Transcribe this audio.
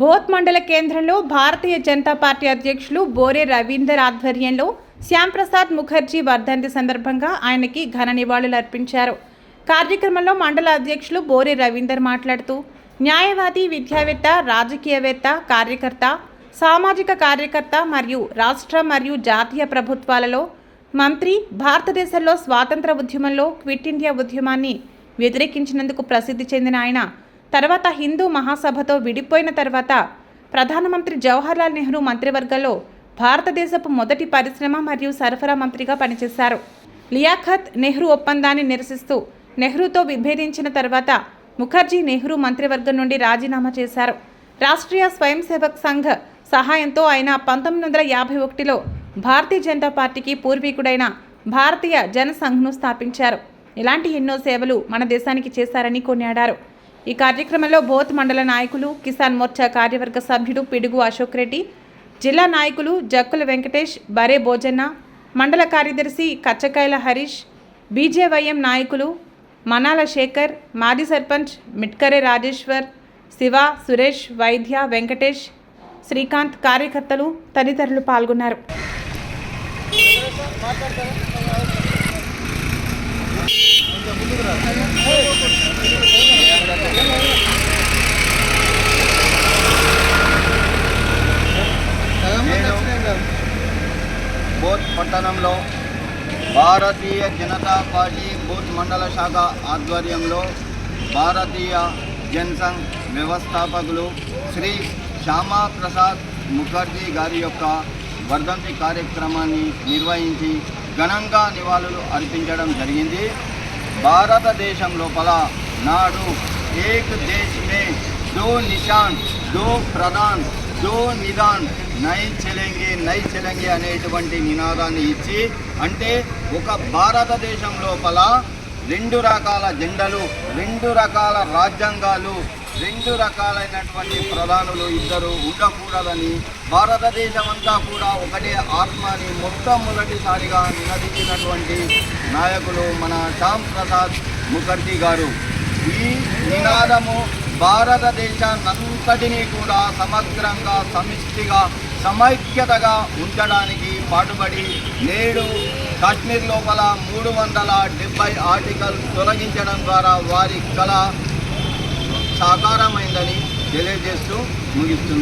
Both మండల కేంద్రంలో Bharatiya Janata party అధ్యక్షులు బోరే రవీందర్ ఆధ్వర్యంలో శ్యాంప్రసాద్ ముఖర్జీ వర్ధంతి సందర్భంగా ఆయనకి ఘన నివాళులు అర్పించారు. కార్యక్రమంలో మండల అధ్యక్షులు బోరే రవీందర్ మాట్లాడుతూ న్యాయవాది విద్యావేత్త రాజకీయవేత్త కార్యకర్త సామాజిక కార్యకర్త మరియు రాష్ట్ర మరియు జాతీయ ప్రభుత్వాలలో మంత్రి భారతదేశంలో స్వాతంత్ర ఉద్యమంలో క్విట్ ఇండియా ఉద్యమాన్ని వ్యతిరేకించినందుకు ప్రసిద్ధి చెందిన ఆయన తర్వాత హిందూ మహాసభతో విడిపోయిన తర్వాత ప్రధానమంత్రి జవహర్లాల్ నెహ్రూ మంత్రివర్గంలో భారతదేశపు మొదటి పరిశ్రమ మరియు సరఫరా మంత్రిగా పనిచేశారు. లియాఖత్ నెహ్రూ ఒప్పందాన్ని నిరసిస్తూ నెహ్రూతో విభేదించిన తర్వాత ముఖర్జీ నెహ్రూ మంత్రివర్గం నుండి రాజీనామా చేశారు. రాష్ట్రీయ స్వయం సేవక్ సంఘ్ సహాయంతో ఆయన పంతొమ్మిది వందల యాభై ఒకటిలో భారతీయ జనతా పార్టీకి పూర్వీకుడైన భారతీయ జనసంఘ్ను స్థాపించారు. ఇలాంటి ఎన్నో సేవలు మన దేశానికి చేశారని కొనియాడారు. ఈ కార్యక్రమంలో బోత్ మండల నాయకులు కిసాన్ మోర్చా కార్యవర్గ సభ్యుడు పిడుగు అశోక్ రెడ్డి జిల్లా నాయకులు జక్కుల వెంకటేష్ బరే భోజన్న మండల కార్యదర్శి కచ్చకాయల హరీష్ బీజేవైఎం నాయకులు మనాల శేఖర్ మాజీ సర్పంచ్ మిట్కరే రాజేశ్వర్ శివ సురేష్ వైద్య వెంకటేష్ శ్రీకాంత్ కార్యకర్తలు తదితరులు పాల్గొన్నారు. పట్టణంలో భారతీయ జనతా పార్టీ బూత్ మండల శాఖ ఆధ్వర్యంలో భారతీయ జనసంఘ్ వ్యవస్థాపకులు శ్రీ శ్యామా ప్రసాద్ ముఖర్జీ గారి యొక్క వర్ధంతి కార్యక్రమాన్ని నిర్వహించి ఘనంగా నివాళులు అర్పించడం జరిగింది. భారతదేశం లోపల నాడు ఏక్ దేశ్ మే దో నిశాన్ దో ప్రధాన్ జో నిదాన్ నై చెలెంగి నై చెలెంగి అనేటువంటి నినాదాన్ని ఇచ్చి అంటే ఒక భారతదేశం లోపల రెండు రకాల జెండలు రెండు రకాల రాజ్యాంగాలు రెండు రకాలైనటువంటి ప్రధానులు ఇద్దరు ఉండకూడదని భారతదేశం అంతా కూడా ఒకటే ఆత్మని మొట్టమొదటిసారిగా నినదించినటువంటి నాయకులు మన శ్యామ్ ప్రసాద్ ముఖర్జీ గారు. ఈ నినాదము భారతదేశాన్నంతటినీ కూడా సమగ్రంగా సమిష్టిగా సమైక్యతగా ఉంచడానికి పాటుపడి నేడు కాశ్మీర్ లోపల మూడు వందల డెబ్బై ఆర్టికల్ తొలగించడం ద్వారా వారి కళ సాకారమైందని తెలియజేస్తూ ముగిస్తున్నాను.